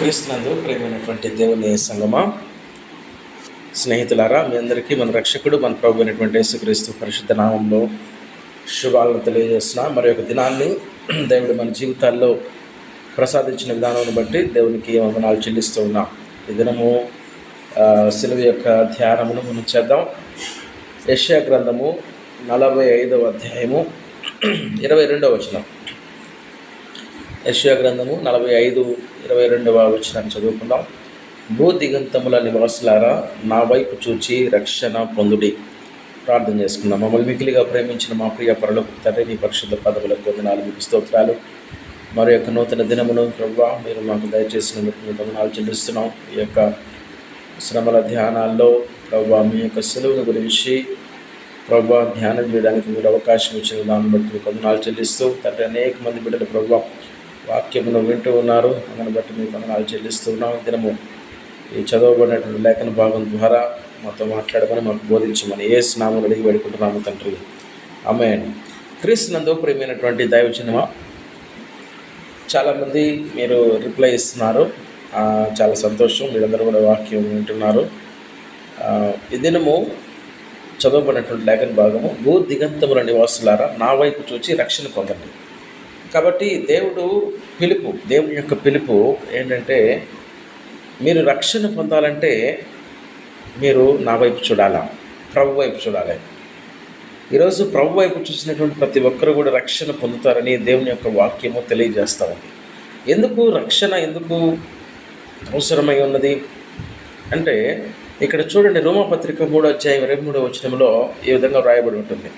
క్రీస్తునందు ప్రేమైనటువంటి దేవుని సంగమా. స్నేహితులారా మీ అందరికీ మన రక్షకుడు మన ప్రభు అయినటువంటి యేసుక్రీస్తు పరిశుద్ధ నామంలో శుభాలను తెలియజేస్తున్నా. మరి యొక్క దినాన్ని దేవుడు మన జీవితాల్లో ప్రసాదించిన విధానాన్ని బట్టి దేవునికి వందనాలు చెల్లిస్తూ ఉన్నాం. ఈ దినము సెలవు సిలువ యొక్క ధ్యానమును మనం చేద్దాం. యష్యా గ్రంథము నలభై ఐదవ అధ్యాయము ఇరవై రెండవ వచనం. యశ్వ గ్రంథము నలభై ఐదు ఇరవై రెండవ వచనాన్ని చదువుకుందాం. భూ దిగంతముల నివాసులారా నా వైపు చూచి రక్షణ పొందుడి. ప్రార్థన చేసుకుందాం. మమ్మల్ని మిగిలిగా ప్రేమించిన మా ప్రియ పరులకు తండ్రి నీ పరిశుద్ధ పదవులకు వందనాలు మీకు స్తోత్రాలు. మరి యొక్క నూతన దినమును ప్రభావ మీరు మాకు దయచేసినందుకు మీ వందనాలు చెల్లిస్తున్నాం. ఈ యొక్క శ్రమల ధ్యానాల్లో ప్రభావ మీ యొక్క సెలవుల గురించి ప్రభావ ధ్యానం చేయడానికి మీరు అవకాశం ఇచ్చిన దాన్ని బట్టి మీకు వందనాలు చెల్లిస్తూ తండ్రి అనేక మంది బిడ్డలు ప్రభా వాక్యమును వింటూ ఉన్నారు. అందుని బట్టి మీకు వందనాలు చెల్లిస్తూ ఉన్నాం దినము ఈ చదవబడినటువంటి లేఖన భాగం ద్వారా మాతో మాట్లాడమని మాకు బోధించమని ఏ స్నామం అడిగి వేడుకుంటున్నాము తండ్రి. ఆమె క్రీస్తునందు ప్రియమైనటువంటి దైవ చిన్నమా చాలామంది మీరు రిప్లై ఇస్తున్నారు. చాలా సంతోషం. మీరందరూ కూడా వాక్యం వింటున్నారు. ఈ దినము చదవబడినటువంటి లేఖన భాగము భూ దిగంతముల నివాసులారా నా వైపు చూచి రక్షణ పొందండి. కాబట్టి దేవుడు పిలుపు దేవుని యొక్క పిలుపు ఏంటంటే మీరు రక్షణ పొందాలంటే మీరు నా వైపు చూడాలా ప్రభు వైపు చూడాలి. ఈరోజు ప్రభు వైపు చూసినటువంటి ప్రతి ఒక్కరు కూడా రక్షణ పొందుతారని దేవుని యొక్క వాక్యము తెలియజేస్తా ఎందుకు రక్షణ ఎందుకు అవసరమై ఉన్నది? అంటే ఇక్కడ చూడండి రోమపత్రిక మూడో అధ్యాయం ఇరవై మూడో వచనంలో ఈ విధంగా వ్రాయబడి ఉంటుంది.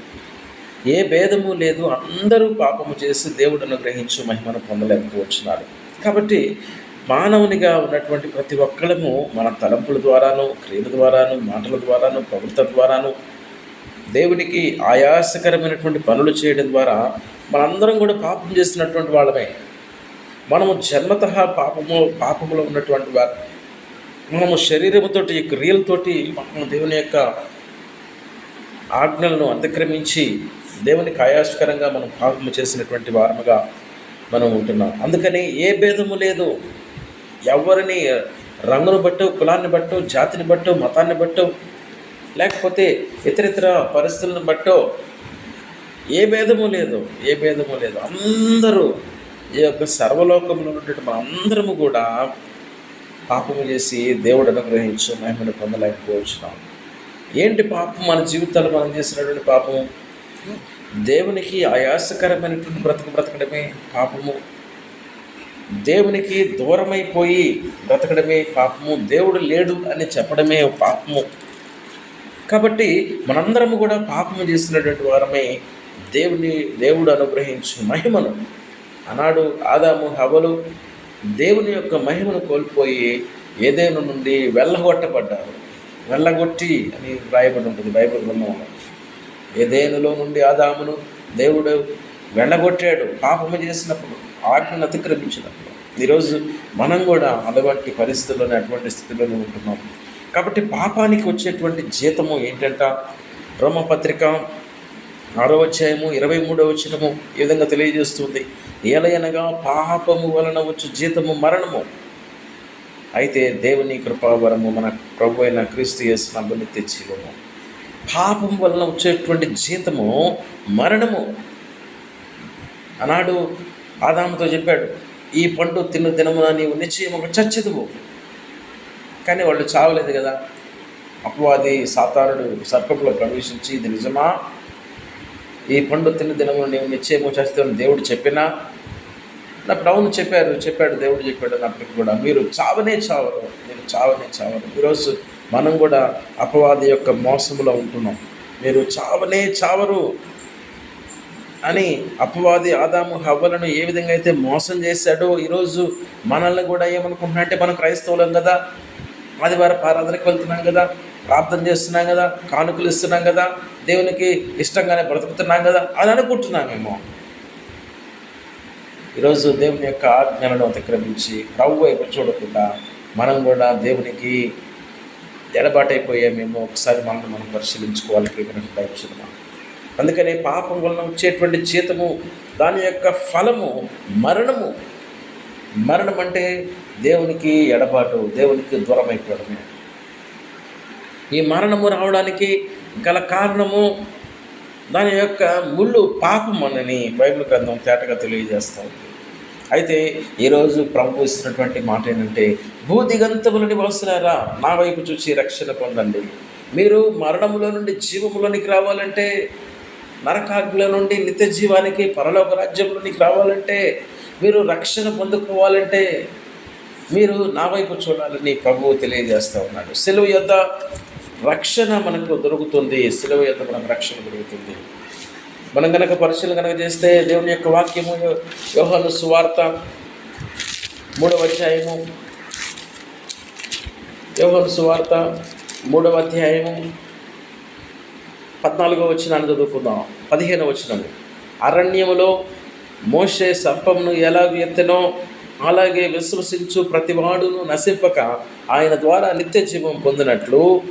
ఏ భేదము లేదు. అందరూ పాపము చేసి దేవుడు అనుగ్రహించు మహిమను పొందలేకపోతున్నారు కాబట్టి మానవునిగా ఉన్నటువంటి ప్రతి ఒక్కరము మన తలంపుల ద్వారాను క్రియల ద్వారాను మాటల ద్వారాను ప్రవృత్తి ద్వారాను దేవునికి ఆయాసకరమైనటువంటి పనులు చేయడం ద్వారా మనందరం కూడా పాపం చేసినటువంటి వాళ్ళమే. మనము జన్మత పాపము పాపములో ఉన్నటువంటి వారు మనము శరీరముతోటి క్రియలతోటి మనము దేవుని యొక్క ఆజ్ఞలను అతిక్రమించి దేవుని కాయాష్కరంగా మనం పాపము చేసినటువంటి వారముగా మనం ఉంటున్నాం. అందుకని ఏ భేదము లేదు. ఎవరిని రంగును బట్టు కులాన్ని బట్టు జాతిని బట్టు మతాన్ని బట్టు లేకపోతే ఇతరితర పరిస్థితులను బట్టో ఏ భేదము లేదు. ఏ భేదము లేదు. అందరూ ఈ యొక్క సర్వలోకంలో ఉన్నటువంటి మన అందరము కూడా పాపము చేసి దేవుడు అనుగ్రహించు మహిమను పొందలేకపోవచ్చున్నాం ఏంటి పాపం? మన జీవితాలు మనం చేసినటువంటి పాపము? దేవునికి ఆయాసకరమైనటువంటి బ్రతుకు బ్రతకడమే పాపము. దేవునికి దూరమైపోయి బ్రతకడమే పాపము. దేవుడు లేడు అని చెప్పడమే పాపము. కాబట్టి మనందరము కూడా పాపము చేసినటువంటి వారమే దేవుని దేవుడు అనుగ్రహించు మహిమను. ఆనాడు ఆదాము హవలు దేవుని యొక్క మహిమను కోల్పోయి ఏదేను నుండి వెళ్ళగొట్టబడ్డారు. వెళ్ళగొట్టి అని రాయబడి ఉంటుంది బైబిల్ గ్రంథంలో. ఏదేనులో నుండి ఆదామును దేవుడు వెళ్ళగొట్టాడు పాపము చేసినప్పుడు ఆజ్ఞను అతిక్రమించినప్పుడు. ఈరోజు మనం కూడా అటువంటి పరిస్థితుల్లోనే అటువంటి స్థితిలోనే ఉంటున్నాం. కాబట్టి పాపానికి వచ్చేటువంటి జీతము ఏంటంట? రోమపత్రిక ఆరో అధ్యాయము ఇరవై మూడవ వచ్చినము ఈ విధంగా తెలియజేస్తుంది. ఏలయనగా పాపము వలన వచ్చు జీతము మరణము. అయితే దేవుని కృపావరము మన ప్రభు అయిన క్రీస్తు చేసిన నిత్య జీవము పాపం వలన వచ్చేటువంటి జీతము మరణము. ఆనాడు ఆదాముతో చెప్పాడు ఈ పండు తిన్న దినమున నీవు నిశ్చయము చచ్చదువు కానీ వాళ్ళు చావలేదు కదా. అపవాది సాతానుడు సర్పంలో ప్రవేశించి ఇది నిజమా? ఈ పండు తిన్న దినమున నీవు నిశ్చయము చేస్తామని దేవుడు చెప్పినా? నా అవును చెప్పారు చెప్పాడు దేవుడు చెప్పాడు నాకు కూడా మీరు చావనే చావరు మీరు చావనే చావరు. ఈరోజు మనం కూడా అపవాది యొక్క మోసములో ఉంటున్నాం. మీరు చావనే చావరు. అని అపవాది ఆదాము హవ్వలను ఏ విధంగా అయితే మోసం చేశాడో ఈరోజు మనల్ని కూడా ఏమనుకుంటున్నా అంటే మనం క్రైస్తవులం కదా. ఆదివారం ఆరాధనకి వెళ్తున్నాం కదా. ప్రార్థన చేస్తున్నాం కదా. కానుకలు ఇస్తున్నాం కదా. దేవునికి ఇష్టంగానే బ్రతుకుతున్నాం కదా. అని అనుకుంటున్నామేమో ఈరోజు దేవుని యొక్క ఆజ్ఞలను అతిక్రమించి ప్రభు వైపు చూడకుండా మనం కూడా దేవునికి ఎడబాటైపోయామేమో ఒకసారి మనం మనం పరిశీలించుకోవాలి ప్రియమైన దైవచనమా అందుకని పాపం వలన వచ్చేటువంటి జీతము దాని యొక్క ఫలము మరణము. మరణం అంటే దేవునికి ఎడబాటు దేవునికి దూరం అయిపోవడమే ఈ మరణము రావడానికి గల కారణము దాని యొక్క ముళ్ళు పాపం అనని బైబిల్ గ్రంథం తేటగా తెలియజేస్తాం అయితే ఈరోజు ప్రభు ఇస్తున్నటువంటి మాట ఏంటంటే భూదిగంతముల నివాసులారా నా వైపు చూసి రక్షణ పొందండి. మీరు మరణములో నుండి జీవములోనికి రావాలంటే నరకాగ్ల నుండి నిత్య జీవానికి పరలోక రాజ్యంలోనికి రావాలంటే మీరు రక్షణ పొందుకోవాలంటే మీరు నా వైపు చూడాలని ప్రభువు తెలియజేస్తూ ఉన్నాడు. సెలవు యొక్క రక్షణ మనకు దొరుకుతుంది. సెలవు యొక్క మనకు రక్షణ దొరుకుతుంది. మనం కనుక పరిశీలన కనుక చేస్తే దేవుని యొక్క వాక్యము వ్యవహార సువార్త మూడవ అధ్యాయము. వ్యవహార సువార్త మూడవ అధ్యాయము పద్నాలుగో వచ్చినాన్ని చదువుకుందాం. పదిహేను వచ్చినము అరణ్యములో మోసే సర్పమును ఎలా ఎత్తెనో అలాగే విశ్వసించు ప్రతివాడును నశింపక ఆయన ద్వారా నిత్య జీవం పొందినట్లు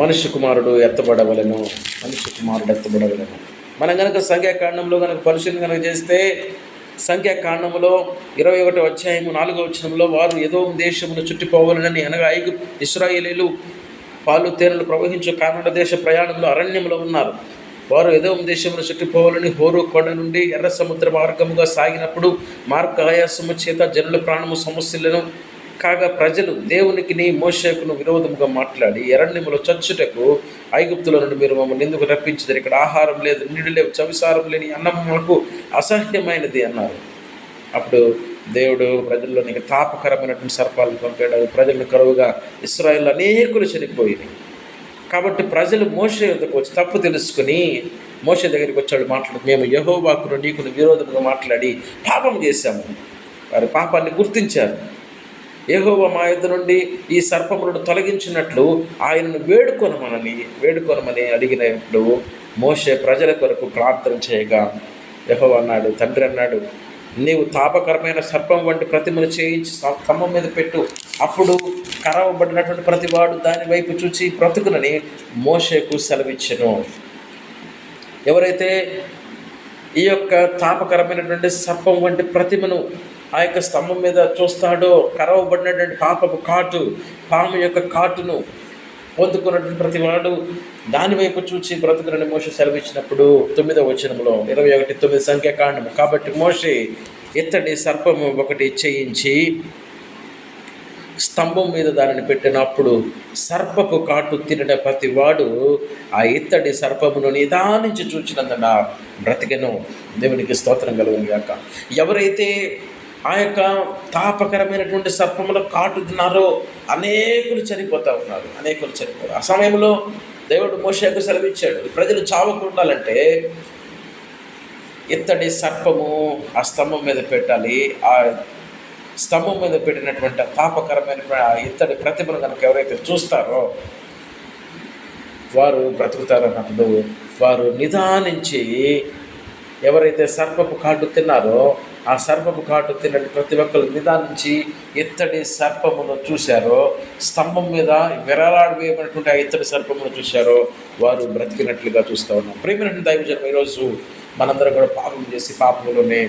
మనుష్య కుమారుడు ఎత్తబడవలను మనుష్య కుమారుడు ఎత్తబడవలను. మనం కనుక సంఖ్యాకాండంలో కనుక పరిశీలన కనుక చేస్తే సంఖ్యాకాండంలో ఇరవై ఒకటి అధ్యాయము నాలుగో వచ్చినంలో వారు ఏదో దేశమును చుట్టిపోవాలని అనగా ఐగు ఇస్రాయేలీలు పాలు తేనెలు ప్రవహించు కారణ దేశ ప్రయాణంలో అరణ్యంలో ఉన్నారు. వారు ఏదో దేశమును చుట్టిపోవాలని హోరు కొండ నుండి ఎర్ర సముద్ర మార్గముగా సాగినప్పుడు మార్గ ఆయాసము చేత జనుల ప్రాణము సమస్యలను కాగా ప్రజలు దేవునికి నీ మోషకును విరోధముగా మాట్లాడి ఎరణ్యములు చచ్చుటకు ఐగుప్తుల నుండి మీరు మమ్మల్ని ఎందుకు రప్పించారు ఇక్కడ ఆహారం లేదు నీళ్ళు లేవు చవిసారం లేని అన్నం మనకు అసహ్యమైనది అన్నారు. అప్పుడు దేవుడు ప్రజల్లోనికి తాపకరమైనటువంటి సర్పాలను పంపాడు ప్రజలను కరువుగా ఇస్రాయిల్ అనేకులు చనిపోయింది కాబట్టి ప్రజలు మోసే యుద్ధకు వచ్చి తప్పు తెలుసుకుని మోస దగ్గరికి వచ్చాడు మాట్లాడు మేము యహోవాకును నీకును విరోధంగా మాట్లాడి పాపం చేశాము. వారి పాపాన్ని గుర్తించారు. ఏహోవ మా యొద్ద నుండి ఈ సర్పములను తొలగించినట్లు ఆయనను వేడుకొనమనని వేడుకొనమని అడిగినప్పుడు మోసే ప్రజల కొరకు ప్రార్థన చేయగా యెహోవా అన్నాడు తండ్రి అన్నాడు నీవు తాపకరమైన సర్పం వంటి ప్రతిమను చేయించి స్తంభం మీద పెట్టు. అప్పుడు కరవబడినటువంటి ప్రతివాడు దాని వైపు చూచి బ్రతుకునని మోషేకు సెలవిచ్చను. ఎవరైతే ఈ యొక్క తాపకరమైనటువంటి సర్పం వంటి ప్రతిమను ఆ యొక్క స్తంభం మీద చూస్తాడో కరవబడినటువంటి పాపపు కాటు పాము యొక్క కాటును పొందుకున్నటువంటి ప్రతివాడు దాని వైపు చూచి బ్రతుకునని మోష సెలవిచ్చినప్పుడు తొమ్మిదవ వచనంలో ఇరవై ఒకటి తొమ్మిది సంఖ్యాకాండము. కాబట్టి మోషే ఇత్తడి సర్పము ఒకటి చేయించి స్తంభం మీద దానిని పెట్టినప్పుడు సర్పపు కాటు తినడ ప్రతి వాడు ఆ ఇత్తడి సర్పమును నిదానించి చూచినందున బ్రతికెను. దేవునికి స్తోత్రం కలిగింది కాక ఎవరైతే ఆ యొక్క తాపకరమైనటువంటి సర్పముల కాటు తిన్నారో అనేకులు చనిపోతూ ఉన్నారు. అనేకులు చనిపోతారు. ఆ సమయంలో దేవుడు మోషకు సెలవిచ్చాడు. ప్రజలు చావకుండాలంటే ఇత్తడి సర్పము ఆ స్తంభం మీద పెట్టాలి. ఆ స్తంభం మీద పెట్టినటువంటి ఆ తాపకరమైన ఆ ఇత్తడి ప్రతిభను కనుక ఎవరైతే చూస్తారో వారు బ్రతుకుతారన్నప్పుడు వారు నిదానించి ఎవరైతే సర్పపు కాటు తిన్నారో ఆ సర్పపు కాటు తినని ప్రతి ఒక్కరు నిదానించి ఎత్తడి సర్పమును చూశారో స్తంభం మీద విరలాడవేయబడినటువంటి ఆ ఎత్తడి సర్పమును చూశారో వారు బ్రతికినట్లుగా చూస్తూ ఉన్నాం. ప్రేమినటువంటి దైవజనం ఈరోజు మనందరం కూడా పాపం చేసి పాపంలోనే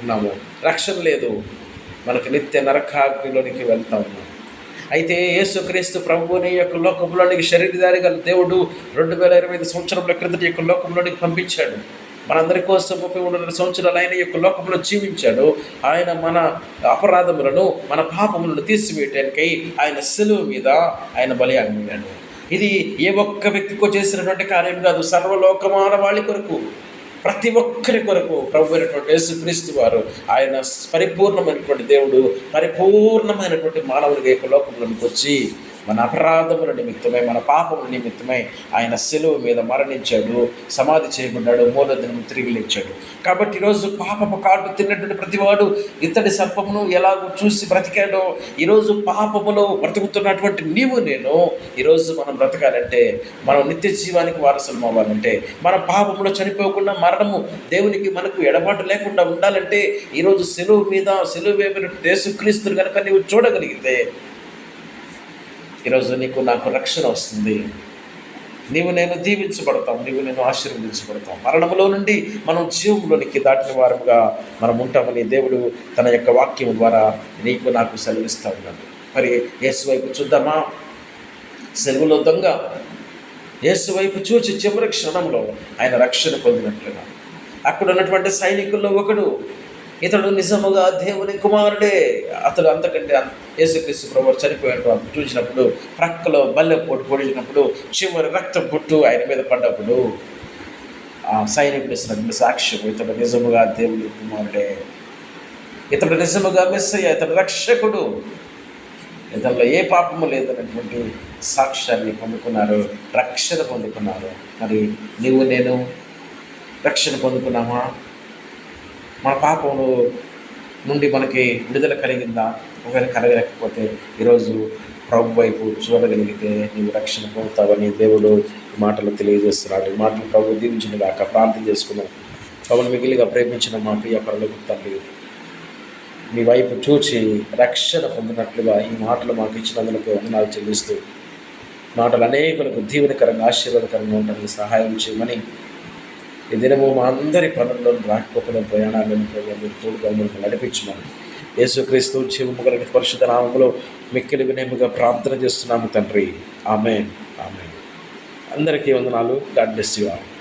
ఉన్నాము. రక్షణ లేదు. మనకు నిత్య నరకాగ్నిలోనికి వెళ్తా ఉన్నాం. అయితే యేసుక్రీస్తు ప్రభువుని యొక్క లోకంలోనికి శరీరధారిగా దేవుడు రెండు వేల ఇరవై ఐదు సంవత్సరంలో క్రిందటి యొక్క లోకంలోనికి పంపించాడు. మనందరి కోసం ముప్పై మూడున్నర సంవత్సరాలు ఆయన యొక్క లోకంలో జీవించాడు. ఆయన మన అపరాధములను మన పాపములను తీసివేయటానికై ఆయన సెలువు మీద ఆయన బలియాగమయ్యాడు ఇది ఏ ఒక్క వ్యక్తికో చేసినటువంటి కార్యం కాదు. సర్వలోకమాన వాళ్ళ కొరకు ప్రతి ఒక్కరి కొరకు ప్రభు అయినటువంటి యేసుక్రీస్తు వారు ఆయన పరిపూర్ణమైనటువంటి దేవుడు పరిపూర్ణమైనటువంటి మానవుడిగా యొక్క లోకంలోకి వచ్చి మన అపరాధముల నిమిత్తమై మన పాపముల నిమిత్తమై ఆయన సెలువు మీద మరణించాడు సమాధి చేయబడ్డాడు మూల దినం తిరిగి లేచాడు. కాబట్టి ఈరోజు పాపపు కాటు తిన్నటువంటి ప్రతివాడు ఇతడి సర్పమును ఎలాగో చూసి బ్రతికాడో ఈరోజు పాపములో బ్రతుకుతున్నటువంటి నీవు నేను ఈరోజు మనం బ్రతకాలంటే మనం నిత్య జీవానికి వారసులం అవ్వాలంటే మన పాపములో చనిపోకుండా మరణము దేవునికి మనకు ఎడబాటు లేకుండా ఉండాలంటే ఈరోజు సెలువు మీద సెలువు వేపినటువంటి క్రీస్తులు కనుక నీవు చూడగలిగితే ఈరోజు నీకు నాకు రక్షణ వస్తుంది. నీవు నేను దీవించబడతాం. నీవు నేను ఆశీర్వదించబడతాం. మరణంలో నుండి మనం జీవంలోనికి దాటిన వారముగా మనం ఉంటామని దేవుడు తన యొక్క వాక్యం ద్వారా నీకు నాకు సెలవిస్తా ఉన్నాడు. మరి యేసు వైపు చూద్దామా? సెలవులో దొంగ యేసు వైపు చూచి చివరి క్షణంలో ఆయన రక్షణ పొందినట్లుగా. అక్కడ ఉన్నటువంటి సైనికుల్లో ఒకడు ఇతడు నిజముగా దేవుని కుమారుడే. అతడు అంతకంటే యేసుక్రీస్తు ప్రభు చనిపోయినప్పుడు అతను చూసినప్పుడు ప్రక్కలో బల్లె పొట్టు పొడిచినప్పుడు చివరి రక్తం పుట్టు ఆయన మీద పడ్డప్పుడు ఆ సైనికుడు ఇచ్చినటువంటి సాక్ష్యం ఇతడు నిజముగా దేవుడు కుమారుడే. ఇతడు నిజముగా మెస్సయ్య ఇతడు రక్షకుడు. ఇతనిలో ఏ పాపము లేదన్నటువంటి సాక్ష్యాన్ని పొందుకున్నారు రక్షణ పొందుకున్నారు. మరి నీవు నేను రక్షణ పొందుకున్నామా? మన పాపము నుండి మనకి విడుదల కలిగిందా? ఒకవేళ కలగలేకపోతే ఈరోజు ప్రభు వైపు చూడగలిగితే నీవు రక్షణ పొందుతావని దేవుడు మాటలు తెలియజేస్తున్నాడు. ఈ మాటలు ప్రభు దీవించిన దాకా ప్రార్థన చేసుకున్నాం పవన్ మిగిలిగా ప్రేమించిన మా ప్రియ పరులకు తండ్రి మీ వైపు చూచి రక్షణ పొందినట్లుగా ఈ మాటలు మాకు ఇచ్చినందుకు వందనాలు చెల్లిస్తూ మాటలు అనేకులకు దీవెనకరంగా ఆశీర్వాదకరంగా ఉండడానికి సహాయం చేయమని ఈ దినము మా అందరి పనుల్లో రాకపోకల ప్రయాణాలను మీరు తోడుగా నడిపించమని యేసుక్రీస్తు జీవము పరిశుద్ధ నామములో మిక్కిలి వినేముగా ప్రార్థన చేస్తున్నాము తండ్రి. ఆమె ఆమె అందరికీ వందనాలు. God bless you all.